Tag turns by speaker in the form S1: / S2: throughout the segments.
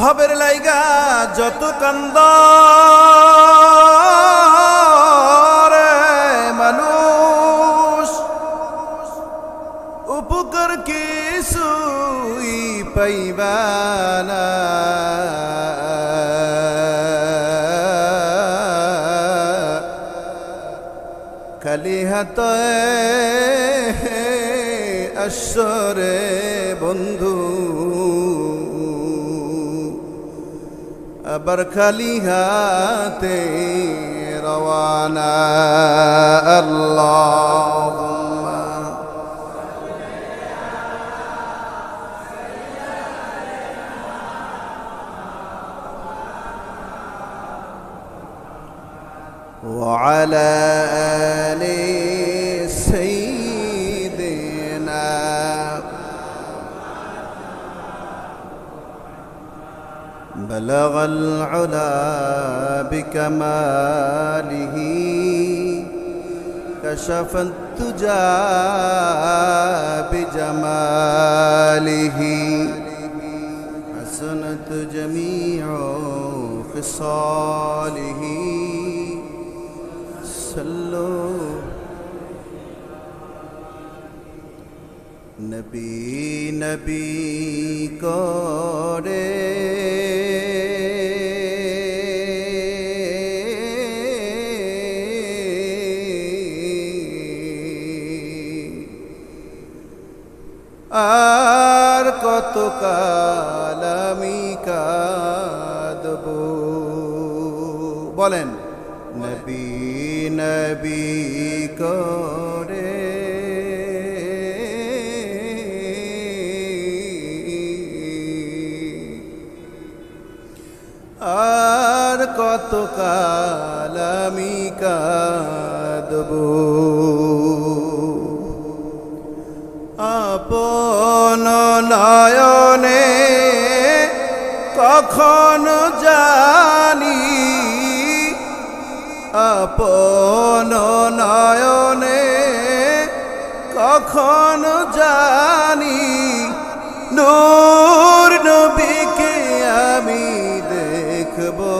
S1: ভবের লাইগা যত কান্দ মানুষ। উপকার কিছুই পাইবা না। খালি হাতে আসরে برکھلی ہاتے روانا اللہم وعلى آله بلغ العلا بكماله. كشف الدجى بجماله. حسنت جميع خصاله. صلوا. نبي نبي کو কখন জানি আপন নয়নে? কখন জানি নূর নবীকে আমি দেখব?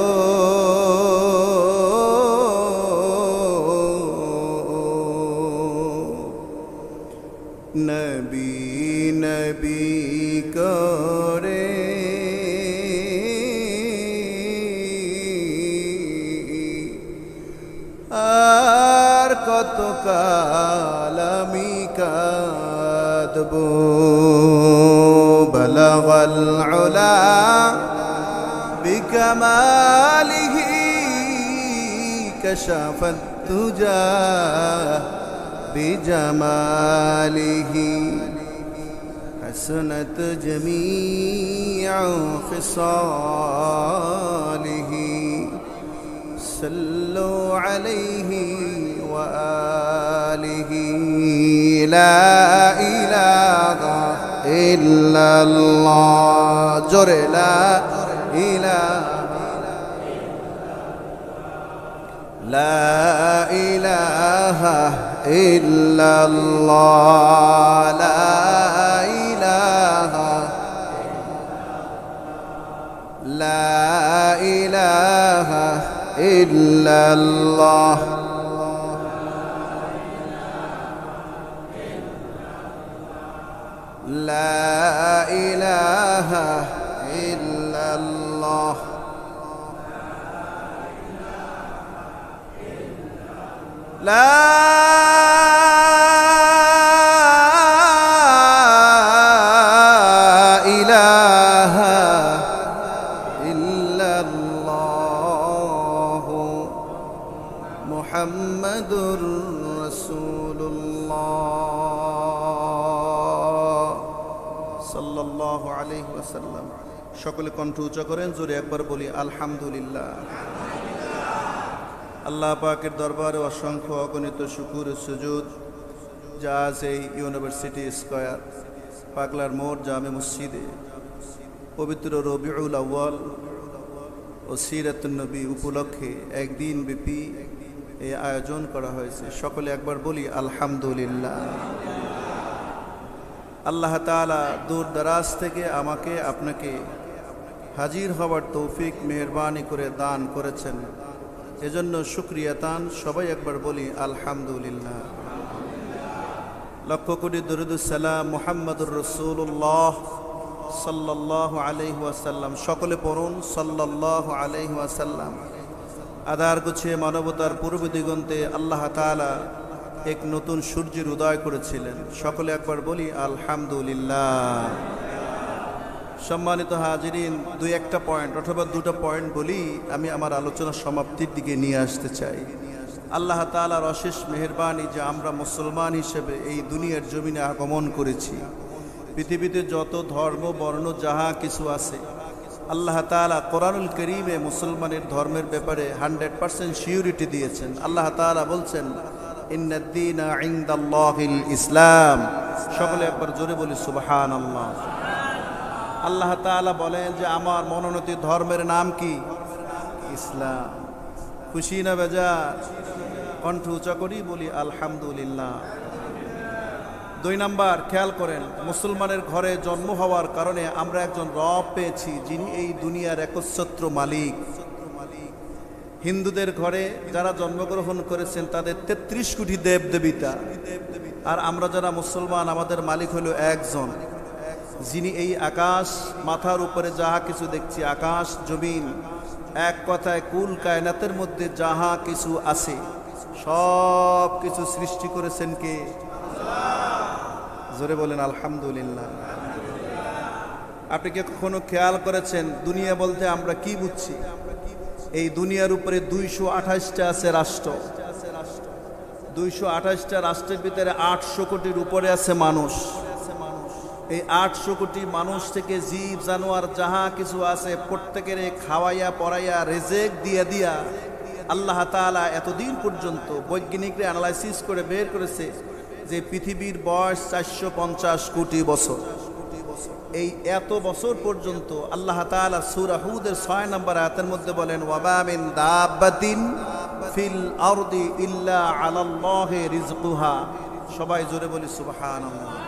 S1: كالمي كادب بلغ العلا بكماله كشف الدجى بجماله. حسنت جميع خصاله. صلوا عليه وآله لا إله إلا الله. جر لا إله. لا إله إلا الله. لا إله. لا إله إلا الله. إله إلا الله. لا সকলে কণ্ঠ উঁচা করেন, জোরে একবার বলি, আলহামদুলিল্লাহ। আল্লাহ পাকের দরবারে অসংখ্য অগণিত শুকুর সুজুদ, যা আজ এই ইউনিভার্সিটি স্কয়ার, পাগলার মোড়, জামে মসজিদে। পবিত্র রবিউল আউ্য়াল ও সিরাতুন্নবী উপলক্ষে একদিন ব্যাপী এই আয়োজন করা হয়েছে। সকলে একবার বলি, আলহামদুলিল্লাহ। আল্লাহ তাআলা দূর দারাজ থেকে আমাকে, আপনাকে হাজির হওয়ার তৌফিক, মেহরবানি করে দান করেছেন। এজন্য শুক্রিয়া তান সবাই একবার বলি, আলহামদুলিল্লাহ। লক্ষ কোটি দরুদুসালাম মোহাম্মদুর রসুল্লাহ সাল্লাহ আলহাসাল্লাম সকলে পড়ুন সাল্লাহ আলহাসাল্লাম আদার গুছিয়ে মানবতার পূর্ব দিগন্তে আল্লাহ তালা এক নতুন সূর্যের উদয় করেছিলেন। সকলে একবার বলি, আলহামদুলিল্লাহ। সম্মানিত হাজিরিন, দুই একটা পয়েন্ট অথবা দুটো পয়েন্ট বলি আমি আমার আলোচনা সমাপ্তির দিকে নিয়ে আসতে চাই। আল্লাহ তালার অশেষ মেহরবানি যে আমরা মুসলমান হিসেবে এই দুনিয়ার জমিনে আগমন করেছি। পৃথিবীতে যত ধর্ম, বর্ণ, যাহা কিছু আছে, আল্লাহ তালা কোরআনুল করিমে মুসলমানের ধর্মের ব্যাপারে হান্ড্রেড পার্সেন্ট সিউরিটি দিয়েছেন। আল্লাহ তালা বলছেন ইসলাম। সকলে একবার জোরে বলি সুবাহান আল্লাহ আল্লাহ তালা বলেন যে আমার মনোনীত ধর্মের নাম কি? ইসলাম। খুশি না বেজার? কণ্ঠ উঁচা করি বলি আলহামদুলিল্লাহ। দুই নাম্বার, খেয়াল করেন, মুসলমানের ঘরে জন্ম হওয়ার কারণে আমরা একজন রব পেয়েছি যিনি এই দুনিয়ার একচ্ছত্র মালিক। হিন্দুদের ঘরে যারা জন্মগ্রহণ করেছেন তাদের তেত্রিশ কোটি দেব দেবিতা আর আমরা যারা মুসলমান, আমাদের মালিক হলো একজন। যিনি এই আকাশ, মাথার উপরে যাহা কিছু দেখছি, আকাশ, জমিন, এক কথায় কুল কায়নাতের মধ্যে যাহা কিছু আছে, সব কিছু সৃষ্টি করেছেন কে? জোরে বলেন, আলহামদুলিল্লাহ। আপনি কি কখনো খেয়াল করেছেন, দুনিয়া বলতে আমরা কি বুঝছি? এই দুনিয়ার উপরে দুইশো আঠাশটা আছে রাষ্ট্র। দুইশো আঠাশটা রাষ্ট্রের ভিতরে আটশো কোটির উপরে আছে মানুষ। এই আটশো কোটি মানুষ থেকে জীব, জানোয়ার, যাহা কিছু আছে, প্রত্যেকের খাওয়াইয়া, পড়াইয়া, রেজেক দিয়া দিয়া আল্লাহ তালা এতদিন পর্যন্ত বৈজ্ঞানিকরা অ্যানালাইসিস করে বের করেছে যে পৃথিবীর বয়স চারশো পঞ্চাশ কোটি বছর। এই এত বছর পর্যন্ত আল্লাহ তালা সুরাহুদের ছয় নম্বর আয়াতের মধ্যে বলেন ওয়াবামিন দাবাতিন ফিল আরদি ইল্লা আলাল্লাহে রিজকুহা সবাই জোরে বলি, সুবহানাল্লাহ।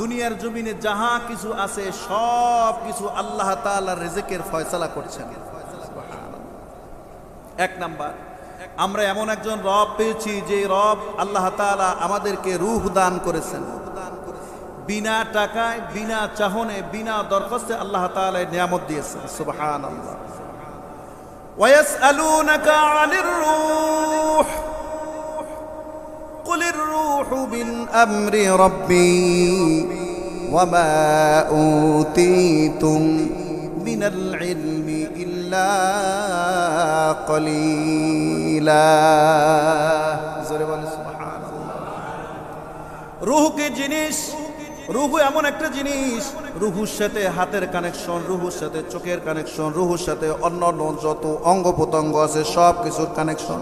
S1: দুনিয়ার জমিনে যাহা কিছু আছে, সব কিছু আল্লাহ রেজেকের ফয়সালা করছেন। এক নাম্বার, আমরা এমন একজন রব পেয়েছি যে রব আল্লাহ আমাদেরকে রুহ দান করেছেন। বিনা টাকায়, বিনা চাহনে, বিনা দরখাস্তে আল্লাহ তাআলা নিয়ামত দিয়েছেন। আলু ওয়ায়াসআলুনাকা আনির রুহ। من أمر ربي وما أوتيتم من العلم إلا قليلا سبحان الله রুহকে জিনিস রুহু এমন একটা জিনিস রুহুর সাথে হাতের কানেকশন রুহুর সাথে চোখের কানেকশন রুহুর সাথে অন্য অন্য যত অঙ্গ প্রত্যঙ্গ আছে সব কিছুর কানেকশন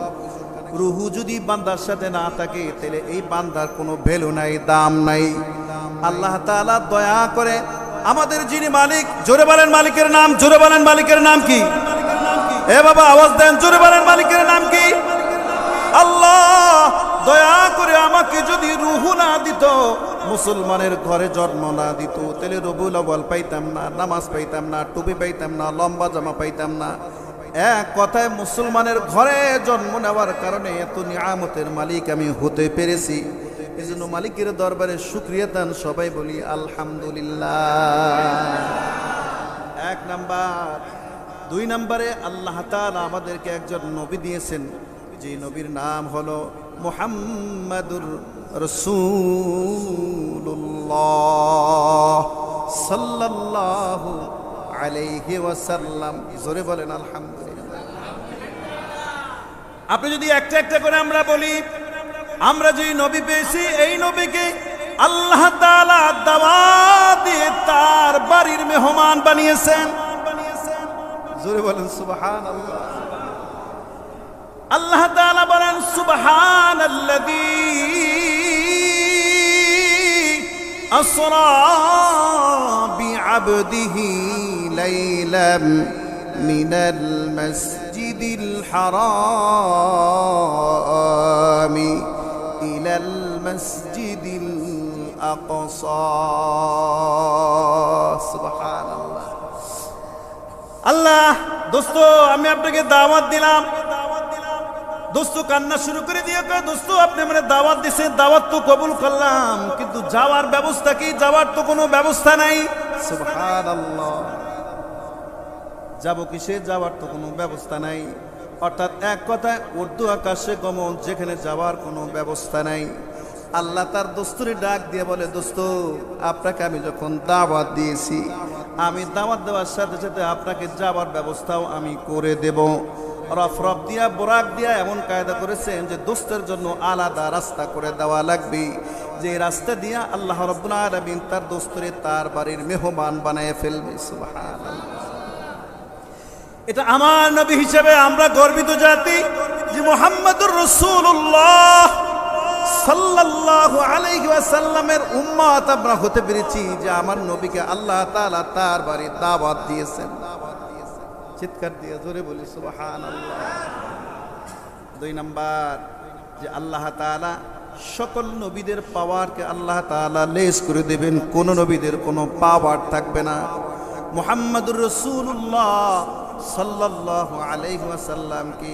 S1: রুহু যদি বান্দার সাথে না থাকে, তাহলে এই বান্দার কোনো ভ্যালু নাই, দাম নাই। আল্লাহ তাআলা দয়া করে আমাদের যিনি মালিক, জোরে বলেন মালিকের নাম, জোরে বলেন মালিকের নাম কি? এ বাবা, আওয়াজ দেন, জোরে বলেন মালিকের নাম কি? আল্লাহ দয়া করে আমাকে যদি রুহু না দিত, মুসলমানের ঘরে জন্ম না দিত, তাহলে রবুল আওয়াল পাইতাম না, নামাজ পাইতাম না, টুপি পাইতাম না, লম্বা জামা পাইতাম না। এক কথায় মুসলমানের ঘরে জন্ম নেওয়ার কারণে এত নিয়ামতের মালিক আমি হতে পেরেছি। এই জন্য মালিকের দরবারে শুক্রিয়া দান সবাই বলি, আলহামদুলিল্লাহ। এক নাম্বার। দুই নাম্বারে আল্লাহ আমাদেরকে একজন নবী দিয়েছেন, যে নবীর নাম হলো মুহাম্মাদুর রসুল্লাহ সাল্লাল্লাহু আলাইহি ওয়াসাল্লাম। জোরে বলেন আলহামদুলিল্লাহ। আপনি যদি একটা একটা করে আমরা বলি আমরা যে নবী পেয়েছি এই নবীকে আল্লাহ তাআলা দাওয়াত দিয়ে তার বাড়ির মেহমান বানিয়েছেন। জোরে বলেন সুবহানাল্লাহ। আল্লাহ তাআলা বলেন সুবহানাল্লাযী আসরা বিআবদিহি লাইলাম মিনাল মাসজিদিল হারামি ইলাল মাসজিদিল আকসা সুবহানাল্লাহ
S2: আল্লাহ দোস্ত আমি আপনাকে দাওয়াত দিলাম। দোস্ত কান্না শুরু করে দিয়ে কয় দোস্ত আপনি মানে দাওয়াত দিছেন দাওয়াত তো কবুল করলাম কিন্তু যাওয়ার ব্যবস্থা কি? যাওয়ার তো কোনো ব্যবস্থা নাই।
S1: সুবহানাল্লাহ যাব কিসে যাওয়ার তো কোনো ব্যবস্থা নাই। অর্থাৎ এক কথায়, উর্দু আকাশে গমন যেখানে যাওয়ার কোনো ব্যবস্থা নাই। আল্লাহ তার দোস্তরে ডাক দিয়ে বলে, দোস্ত, আপনাকে আমি যখন দাওয়াত দিয়েছি, আমি দাওয়াত দেওয়ার সাথে সাথে আপনাকে যাওয়ার ব্যবস্থাও আমি করে দেব। রফ রফ দিয়া, বোরাক দিয়া এমন কায়দা করেছেন যে দোস্তের জন্য আলাদা রাস্তা করে দেওয়া লাগবে। যে রাস্তা দিয়া আল্লাহ আলমিন তার দোস্তরে তার বাড়ির মেহমান বানায় ফেলবে। সুবহানাল্লাহ।
S2: এটা আমার নবী হিসেবে আমরা গর্বিত জাতি যে মোহাম্মদুর রসুল্লাহ হতে পেরেছি যে আমার নবীকে আল্লাহ তার বাড়ি চিৎকার দুই নাম্বার, যে আল্লাহ সকল নবীদের পাওয়ারকে আল্লাহ লেস করে দেবেন, কোন নবীদের কোনো পাওয়ার থাকবে না। মোহাম্মদুর রসুল্লাহ সাল্লাহ আলহাসাল্লামকে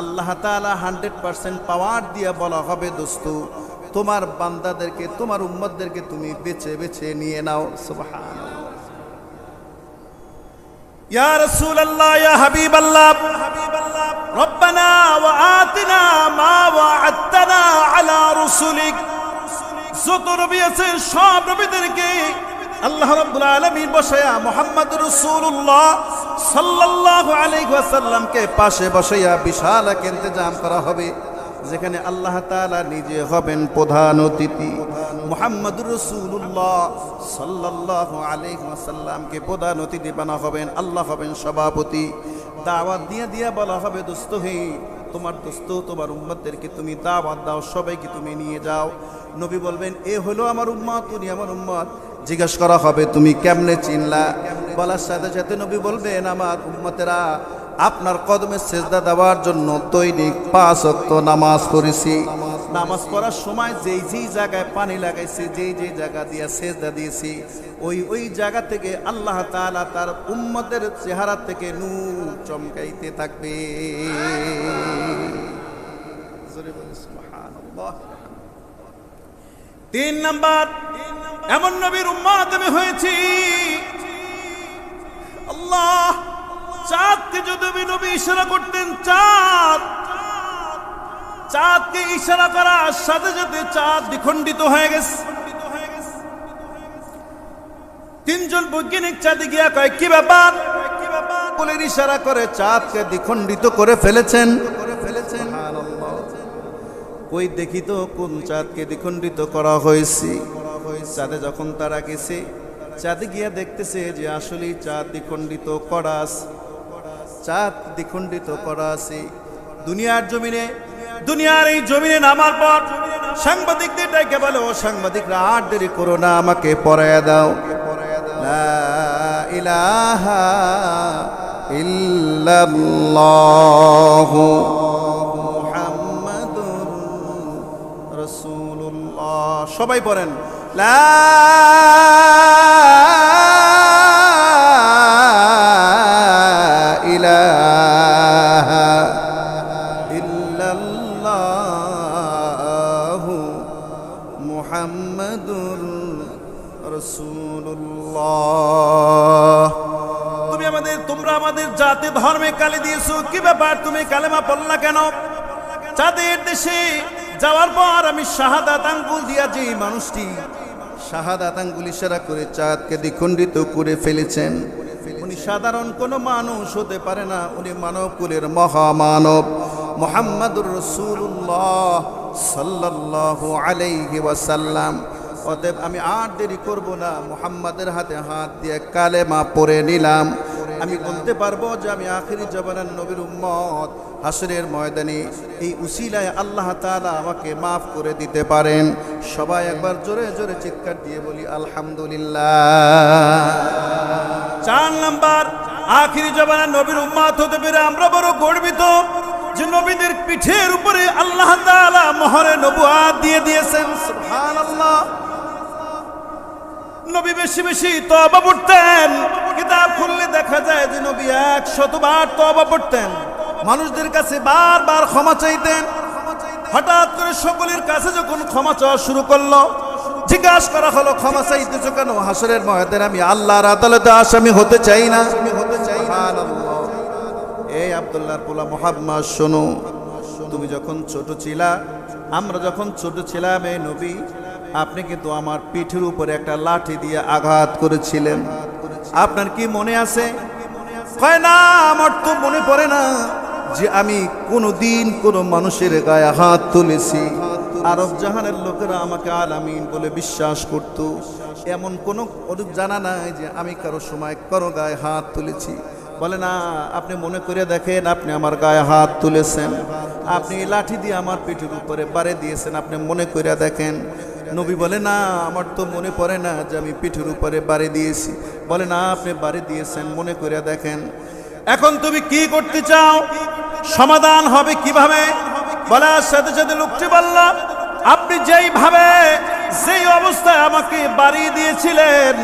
S2: আল্লাহ তালা হান্ড্রেড পারসেন্ট পাওয়ার দিয়ে বলা হবে, দোস্ত, তোমার বান্দাদেরকে, তোমার উম্মদদেরকে তুমি বেছে বেছে নিয়ে নাও। সুবহান ইয়া রাসূলুল্লাহ, ইয়া হাবিবাল্লাহ, রব্বানা ওয়া আতিনা মা ওয়া'আদতানা আলা রুসুলিক। যত নবী আছে, সব নবীদেরকে আল্লাহ রাব্বুল আলামিন বসায়া মুহাম্মদ রাসূলুল্লাহ সাল্লাল্লাহু আলাইহি ওয়াসাল্লামকে পাশে বসাইয়া বিশাল এক ইন্তজাম করা হবে, যেখানে আল্লাহ তাআলা নিজে হবেন প্রধান অতিথি। মুহাম্মদুর রাসূলুল্লাহ সাল্লাল্লাহু আলাইহি ওয়াসাল্লামকে প্রধান অতিথি বানা হবেন, আল্লাহ হবেন সভাপতি। দাওয়াত দিয়ে দিয়ে বলা হবে, দোস্ত হে, তোমার দোস্ত, তোমার উম্মতদেরকে তুমি দাওয়াত দাও, সবাইকে তুমি নিয়ে যাও। নবী বলবেন, এ হলো আমার উম্মত, উনি আমার উম্মত। জিজ্ঞেস করা হবে, তুমি কেমনে চিনলা? বলার সাথে সাথে নবী বলবেন, আমার উম্মতেরা আপনার কদমে সেজদা দেওয়ার জন্য দৈনিক পাঁচ অক্ত নামাজ পড়েছি। নামাজ পড়ার সময় যেই যেই জায়গায় পানি লাগাইছে, যেই যেই জায়গা দিয়া সেজদা দিয়েছি, ওই ওই জায়গা থেকে আল্লাহ তাআলা তার উম্মতের চেহারা থেকে নূর চমকাইতে থাকবে। জোরে। তিন নাম্বার, এমন নবীর উম্মত আমি হয়েছি। আল্লাহ, চাঁদকে যদি আমি নবী ইশারা করতেন, চাঁদ, চাঁদকে ইশারা করার সাথে সাথে চাঁদ দ্বিখণ্ডিত হয়ে গেছে। তিনজন বৈজ্ঞানিক চাঁদে গিয়া কয়, কি ব্যাপার? বলে ইশারা করে চাঁদকে দ্বিখণ্ডিত করে ফেলেছেন। কই দেখি তো কোন চাঁদকে দ্বিখণ্ডিত করা হয়েছে? চাঁদে যখন তারা গেছে, চাঁদে গিয়া দেখতেছে যে আসলে চাঁদ দ্বিখণ্ডিত করা। চাঁদ দ্বিখণ্ডিত করা আছে। দুনিয়ার জমিনে, দুনিয়ার এই জমিনে নামার পর সাংবাদিকদের ডেকে বলে, ও সাংবাদিকরা, আর দেরি করো না, আমাকে পড়ায় দাও। ইলাহা ইল্লাল্লাহু সবাই পড়েন। লা ইলাহা তুমি আমাদের তোমরা আমাদের জাতি, ধর্মে কালি দিয়েছ। কি ব্যাপার? তুমি কালেমা পড়লা কেন? চাঁদের দেশে যাওয়ার পর আমি শাহাদাত আঙ্গুল দিয়া যে মানুষটি শাহাদাত আঙ্গুল ইশারা করে চাঁদকে দ্বিখণ্ডিত করে ফেলেছেন, উনি সাধারণ কোনো মানুষ হতে পারে না, উনি মানব কুলের মহামানব। মোহাম্মদুর রসুল্লাহ সাল্লাল্লাহু আলাইহি ওয়াসাল্লাম। অতএব আমি আর দেরি করব না, মোহাম্মদের হাতে হাত দিয়ে কালেমা পরে নিলাম। আমি বলতে পারব যে আমি আখিরি জবানের নবীর উম্মত। হাসরের ময়দানে এই উসিলায় আল্লাহ তাআলা আমাকে মাফ করে দিতে পারেন। সবাই একবার জোরে জোরে চিৎকার দিয়ে বলি, আলহামদুলিল্লাহ। চার নাম্বার, আখিরি জবানের নবীর উম্মত হতে পেরে আমরা বড় গর্বিত যে নবীদের পিঠের উপরে আল্লাহ তাআলা মোহরে নবুয়াত দিয়ে দিয়েছেন। সুবহানাল্লাহ। নবী বেশি বেশি তবা পড়তেন কিতাব খুললে দেখা যায় যে নবী এক শতবার তবা পড়তেন মানুষদের কাছে বারবার ক্ষমা চাইতেন। হঠাৎ করে সকলের কাছে যখন ক্ষমা চাওয়া শুরু করল, জিজ্ঞাসা করা হলো, ক্ষমা চাইতেছ কেন? হাসরের ময়দানে আমি আল্লাহর আদালতে আসামি হতে চাই না। এই আব্দুল্লাহর পোলা, মোহাম্মদ, শোনো, তুমি যখন ছোট ছিলা, আমরা যখন ছোট ছিলাম, এই নবী, আপনি কিন্তু আমার পিঠের উপরে একটা লাঠি দিয়ে আঘাত করেছিলেন। আপনার কি মনে আছে? না, আমার তো মনে পড়ে না যে আমি কোনো দিন কোনো মানুষের গায়ে হাত তুলেছি। আরব জাহানের লোকেরা আমাকে আলামিন বলে বিশ্বাস করত। এমন কোনো জানা নাই যে আমি কারও সময় কারও গায়ে হাত তুলেছি। বলে না, আপনি মনে করে দেখেন আপনি আমার গায়ে হাত তুলেছেন। আপনি লাঠি দিয়ে আমার পিঠের উপরে বাড়ে দিয়েছেন, আপনি মনে করে দেখেন। নবী বলে, না, আমার তো মনে পড়ে না যে আমি পিঠের উপরে বাড়ি দিয়েছি। বলে, না, আপনি বাড়ি দিয়েছেন, মনে করে দেখেন। এখন তুমি কি করতে চাও? সমাধান হবে কীভাবে? বলার সাথে সাথে লোকটি বললাম আপনি যেইভাবে, যেই অবস্থায় আমাকে বাড়ি দিয়েছিলেন,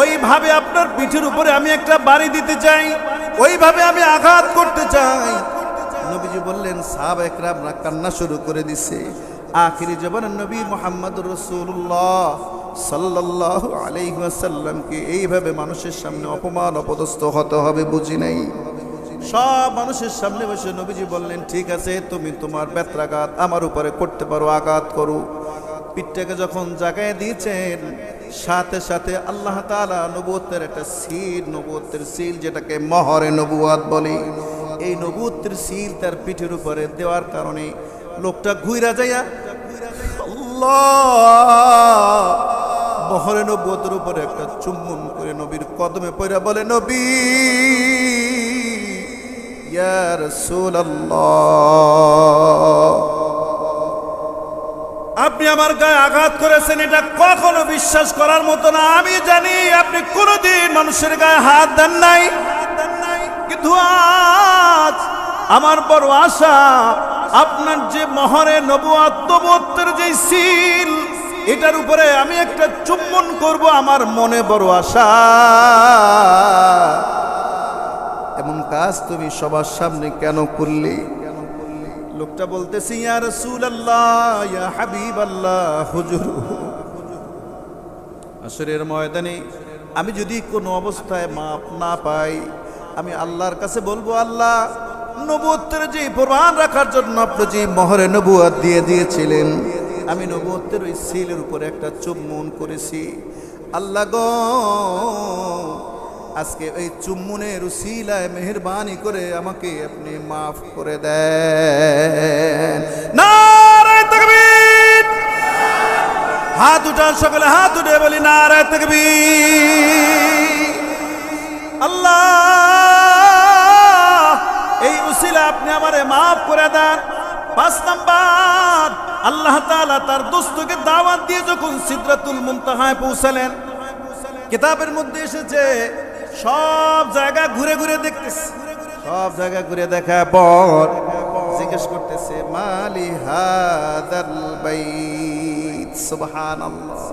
S2: ওইভাবে আপনার পিঠের উপরে আমি একটা বাড়ি দিতে চাই, ওইভাবে আমি আঘাত করতে চাই। নবীজি বললেন সাহাব একরামরা কান্না শুরু করে দিছে। আখিরি জবানের নবী মোহাম্মদ রসুল্লাহ সাল্লাহ আলাইসাল্লামকে এইভাবে মানুষের সামনে অপমান, অপদস্থ হতে হবে বুঝি নাই? সব মানুষের সামনে বসে নবীজি বললেন, ঠিক আছে, তুমি তোমার বেত্রাঘাত আমার উপরে করতে পারো, আঘাত করো। পিঠটাকে যখন জাগায় দিয়েছেন, সাথে সাথে আল্লাহ তাআলা নবুয়তের একটা সিল, নবুয়তের সিল যেটাকে মহরে নবুয়াত বলে, এই নবুয়তের সিল তার পিঠের উপরে দেওয়ার কারণে লোকটা ঘুইরা যাইয়া, আল্লাহ! মহরে নবুয়তের উপরে একটা চুম্বন করে নবীর কদমে পড়া বলে, নবী, ইয়া রাসূলুল্লাহ! আপনি আমার গায়ে আঘাত করেছেন, এটা কখনো বিশ্বাস করার মতো না। আমি জানি আপনি কোনোদিন মানুষের গায়ে হাত দেন নাই। কিন্তু আজ আমার বড় আশা আপনার যে মহরে নব নবুয়ত্বের যে সিল, এটার উপরে আমি একটা চুম্বন করব আমার মনে বড় আশা। এমন কাজ তুমি সবার সামনে কেন করলি? লোকটা বলতেছে, ইয়া রাসূলুল্লাহ, ইয়া হাবিবাল্লাহ, হুজুর। আসরের ময়দানে আমি যদি কোনো অবস্থায় মাপ না পাই, আমি আল্লাহর কাছে বলব, আল্লাহ নবুয়ত্বের যে প্রমাণ রাখার জন্য আপনি যে মহরে নবুয়াত দিয়ে দিয়েছিলেন, আমি নবুয়ত্বের ওই সিলের উপরে একটা চুম্বন করেছি। আল্লাহ গো, আজকে ওই চুম্বনের উসিলায় মেহরবানি করে আমাকে আপনি মাফ করে দেন। হাত উঠান সকলে, হাত উঠে বলি, নারায় তাকবীর। আল্লাহ আপনি আমারে মাফ করে দেন। পাঁচ নাম্বার, আল্লাহ তাআলা তার দোস্তকে দাওয়াত দিয়ে যখন সিদরাতুল মুনতাহায় পৌঁছালেন, কিতাবের মধ্যে এসেছে, সব জায়গা ঘুরে ঘুরে দেখতেছে। সব জায়গা ঘুরে দেখা পর জিজ্ঞেস করতেছে, মালি হাদাল বাইত? সুবহানাল্লাহ।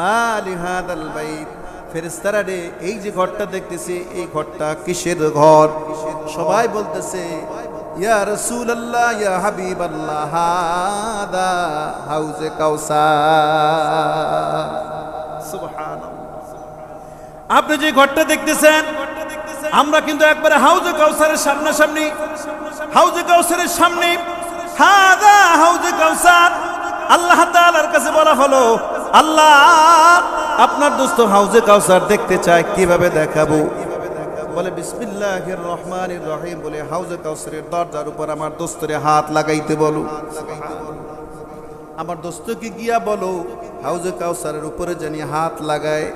S2: মালি হাদাল বাইত। ফেরেশতারা রে, এই যে ঘরটা দেখতেছি, এই ঘরটা কিসের ঘর? সবাই বলতেছে, ইয়া রাসূলুল্লাহ, ইয়া হাবিবাল্লাহ, হাদা হাউজে কাউসার। সুবহানাল্লাহ। আপনি যে ঘরটা দেখতেছেন, আমরা কিন্তু একবারে হাউজে কাউসারের সামনাসামনি, হাউজে কাউসারের সামনে, হাদা হাউজে কাউসার, আল্লাহ তাআলার কাছে বলা হলো, আল্লাহ আপনার দোস্ত হাউজে কাউসার দেখতে চায়, কীভাবে দেখাবো? বলে, বিসমিল্লাহির রহমানির রহিম। বলে, হাউজে কাউসারের দরজার উপর আমার দোস্তরে হাত লাগাইতে বলো। আমার দোস্তকে গিয়া বলো, হাউজে কাউসারের উপরে জানি হাত লাগায়।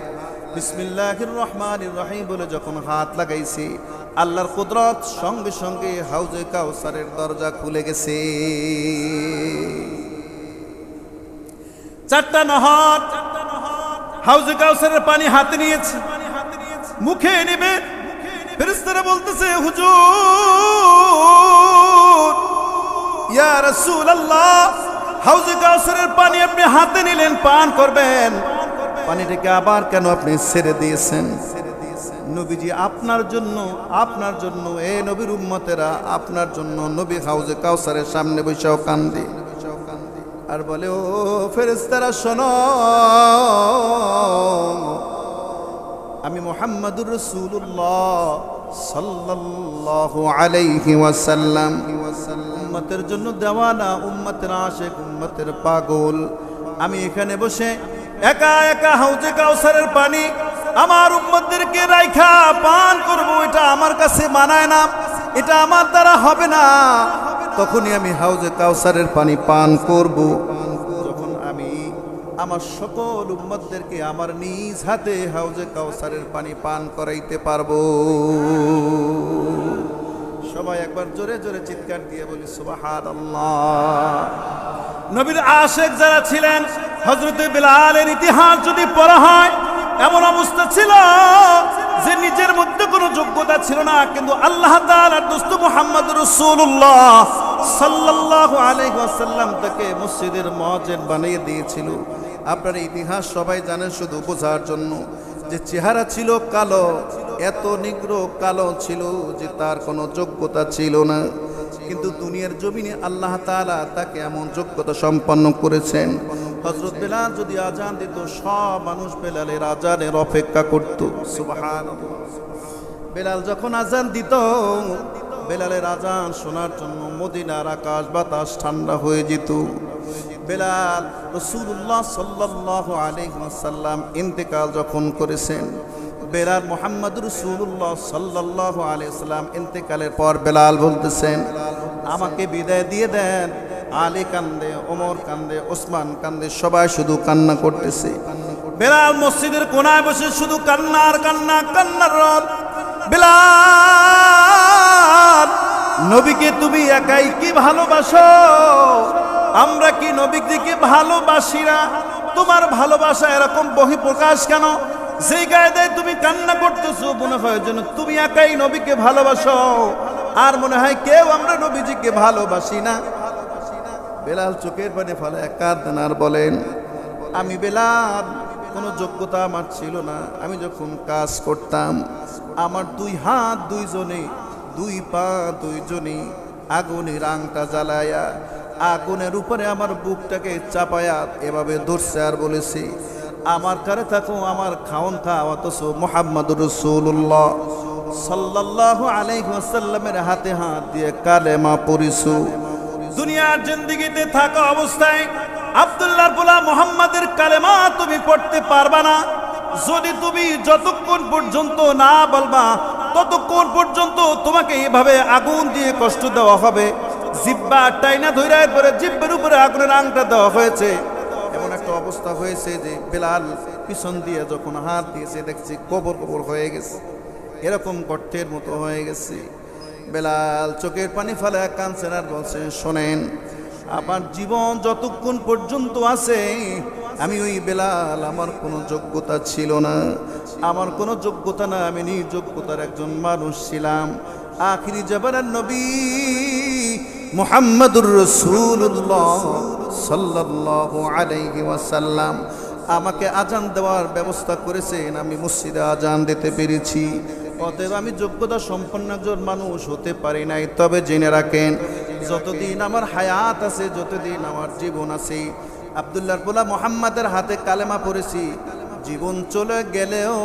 S2: বিসমিল্লাহির রহমানির রহিম। বলে, যখন হাত লাগাইছি, আল্লাহর কুদরত সঙ্গে সঙ্গে হাউজে কাউসারের দরজা খুলে গেছে। চারটা নহর হাউজে কাউসারের পানি হাতে নিয়েছে। মুখে নেবে। ফেরেশতারা বলতেছে, হুজুর, ইয়া রাসূলুল্লাহ, হাউজে কাউসারের পানি আপনি হাতে নিলেন, পান করবেন। পানিটাকে আবার কেন আপনি ছেড়ে দিয়েছেন?
S1: নবীজি, আপনার জন্য আপনার জন্য, এ নবীর উম্মতেরা, আপনার জন্য নবী হাউজে কাউসারের সামনে বৈশাও কান্দে। আর বলে, ও ফেরেস্তারা শোনো। আমি মোহাম্মদুর রসুল্লাহ সাল্লাল্লাহু আলাইহি ওয়াসাল্লাম। উম্মতের জন্য দেওয়ানা, উম্মতের আশেক, উম্মতের পাগল। আমি এখানে বসে একা একা হাউজে কাউসারের পানি আমার উম্মতদেরকে রাইখা পান করব, এটা আমার কাছে মানায় না, এটা আমার দ্বারা হবে না। তখনই আমি হাউজে কাউসারের পানি পান করব। যখন আমি আমার সকল উম্মতদেরকে আমার নিজ হাতে হাউজে কাউসারের পানি পান করাইতে পারব। সবাই একবার জোরে জোরে চিৎকার দিয়ে বলি সুবাহান
S2: নবীর আশেক যারা ছিলেন হজরতে বিলালের ইতিহাস যদি পড়া হয়, এমন অবস্থা ছিল যে নিজের মধ্যে কোনো যোগ্যতা ছিল না, কিন্তু আল্লাহ তাআলার দোস্ত মুহাম্মদ রাসূলুল্লাহ
S1: সাল্লাল্লাহু আলাইহি ওয়াসাল্লাম তাকে মসজিদের মসজিদ বানিয়ে দিয়েছিল। আপনার ইতিহাস সবাই জানেন শুধু বোঝার জন্য। যে চেহারা ছিল কালো, এত নিগ্র কালো ছিল যে তার কোনো যোগ্যতা ছিল না। কিন্তু দুনিয়ার জমিনে আল্লাহ তাআলা তাকে এমন যোগ্যতা সম্পন্ন করেছেন। হজরত বেলাল যদি আজান দিত, সব মানুষ বেলালের আজানের অপেক্ষা করত। সুবাহান বেলাল যখন আজান দিত, বেলালের আজান শোনার জন্য মদিনার আকাশ বাতাস ঠান্ডা হয়ে যেত। বেলাল রসুল্লাহ সাল্লাহ আলহাসাল্লাম ইন্তেকাল যখন করেছেন, বেলাল মোহাম্মদ রসুল্লাহ সাল্লাহ আলাইসাল্লাম ইন্তেকালের পর বেলাল বলতেছেন, আমাকে বিদায় দিয়ে দেন। আলী কান্দে, ওমর কান্দে, ওসমান কান্দে, সবাই শুধু কান্না করতেছে।
S2: বেলাল মসজিদের কোনায় বসে শুধু কান্না আর কান্না, কান্নার রদ বেলাল নবীকে তুমি একাই কি ভালোবাসো? আমরা কি নবীকে ভালোবাসি না? তোমার ভালোবাসা এরকম বহিঃপ্রকাশ কেন? যেই গায়ে তুমি কান্না করতেছো, মনে হয় যেন তুমি একাই নবীকে ভালোবাসো।
S1: আর মনে হয় কেউ আমরা নবীজিকে ভালোবাসি না। বেলাল চোখের পানে ফলে কাঁদেন আর বলেন, আমি বেলাল, কোনো যোগ্যতা আমার ছিল না। আমি যখন কাজ করতাম, আমার দুই হাত দুইজনে দুই পা দুইজনে আগুনের আংটা জ্বালায়া, আগুনের উপরে আমার বুকটাকে চাপায়া এভাবে ধরছে আর বলেছে, আমার কারে থাকো, আমার খাওন খা অথচ মোহাম্মদ রসুল্লাহ সাল্লাহ আলাইসাল্লামের হাতে হাত দিয়ে কালেমা পড়িছু।
S2: দুনিয়ার জিন্দিগিতে থাকা অবস্থায় আব্দুল্লাহ পোলা মোহাম্মদের কালেমা তুমি পড়তে পারবা না। যদি তুমি যতক্ষণ পর্যন্ত না বলবা ততক্ষণ পর্যন্ত তোমাকে এভাবে আগুন দিয়ে কষ্ট দেওয়া হবে। জিব্বা টাইনা ধৈরায় পরে জিব্বের উপরে আগুনের আংটা দেওয়া হয়েছে।
S1: এমন একটা অবস্থা হয়েছে যে বেলাল পিছন দিয়ে যখন হাত দিয়েছে, দেখছি কবর কবর হয়ে গেছে। এরকম গর্তের মতো হয়ে গেছে। বেলাল চোখের পানি ফেলে কাঁদছেন আর বলছেন শোনেন আমার জীবন যতক্ষণ পর্যন্ত আছে, আমি ওই বেলাল, আমার কোনো যোগ্যতা ছিল না। আমার কোনো যোগ্যতা না, আমি নির্যোগ্যতার একজন মানুষ ছিলাম। আখিরি জবানের নবী মুহাম্মদুর রসুল্লাহ সাল্লাল্লাহু আলাইহি ওয়াসাল্লাম। আমাকে আজান দেওয়ার ব্যবস্থা করেছেন, আমি মসজিদে আজান দিতে পেরেছি। অতএব আমি যোগ্যতা সম্পন্ন একজন মানুষ হতে পারি নাই, তবে জেনে রাখেন যতদিন আমার হায়াত আছে, যতদিন আমার জীবন আছে, আবদুল্লার পোলা মোহাম্মদের হাতে কালেমা পড়েছি, জীবন চলে গেলেও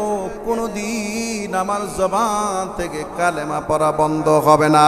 S1: কোনো দিন আমার জবান থেকে কালেমা পড়া বন্ধ হবে না।